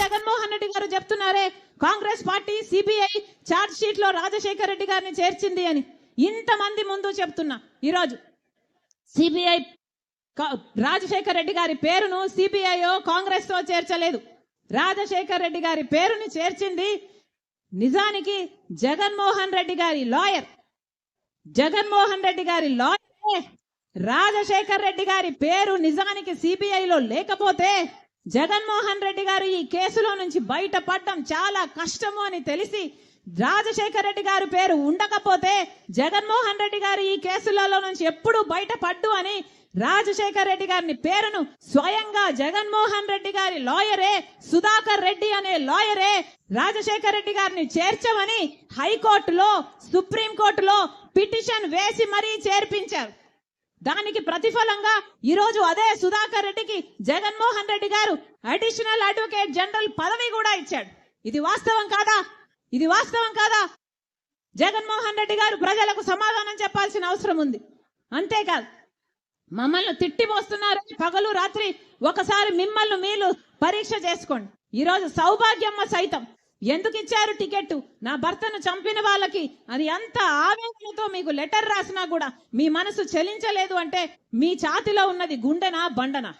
జగన్మోహన్ రెడ్డి గారు చెప్తున్నారే Congress party CBI charge షీట్లో రాజశేఖర్ రెడ్డి గారిని చేర్చింది అని ఇంతమంది ముందు చెప్తున్నా. ఈరోజు సిబిఐ రాజశేఖర్ రెడ్డి గారి పేరును సిబిఐ కాంగ్రెస్తో చేర్చలేదు. రాజశేఖర్ రెడ్డి గారి పేరుని చేర్చింది నిజానికి జగన్మోహన్ రెడ్డి గారి లాయర్. జగన్మోహన్ రెడ్డి గారి లాయర్. రాజశేఖర్ రెడ్డి గారి పేరు నిజానికి సిబిఐలో లేకపోతే జగన్మోహన్ రెడ్డి గారు ఈ కేసులో నుంచి బయటపడడం చాలా కష్టము అని తెలిసి రాజశేఖర్ రెడ్డి గారి పేరు ఉండకపోతే జగన్మోహన్ రెడ్డి గారు ఈ కేసులలో నుంచి ఎప్పుడు బయటపడ్డు అని రాజశేఖర్ రెడ్డి గారిని పేరును స్వయంగా జగన్మోహన్ రెడ్డి గారి లాయరే సుధాకర్ రెడ్డి అనే లాయరే రాజశేఖర్ రెడ్డి గారిని చేర్చమని హైకోర్టులో సుప్రీంకోర్టులో పిటిషన్ వేసి మరీ చేర్పించారు. దానికి ప్రతిఫలంగా ఈరోజు అదే సుధాకర్ రెడ్డికి జగన్మోహన్ రెడ్డి గారు అడిషనల్ అడ్వకేట్ జనరల్ పదవి కూడా ఇచ్చాడు. ఇది వాస్తవం కాదా? ఇది వాస్తవం కాదా? జగన్మోహన్ రెడ్డి గారు ప్రజలకు సమాధానం చెప్పాల్సిన అవసరం ఉంది. అంతేకాదు మమ్మల్ని తిట్టిపోస్తున్నారు పగలు రాత్రి ఒకసారి మిమ్మల్ని మీరు పరీక్ష చేసుకోండి. ఈరోజు సౌభాగ్యమ్మ సైతం ఎందుకు ఇచ్చారు టికెట్? నా భర్తను చంపిన వాళ్ళకి అని ఎంత ఆవేదనతో మీకు లెటర్ రాసినా కూడా మీ మనసు చెలించలేదు అంటే మీ ఛాతిలో ఉన్నది గుండెనా బండనా?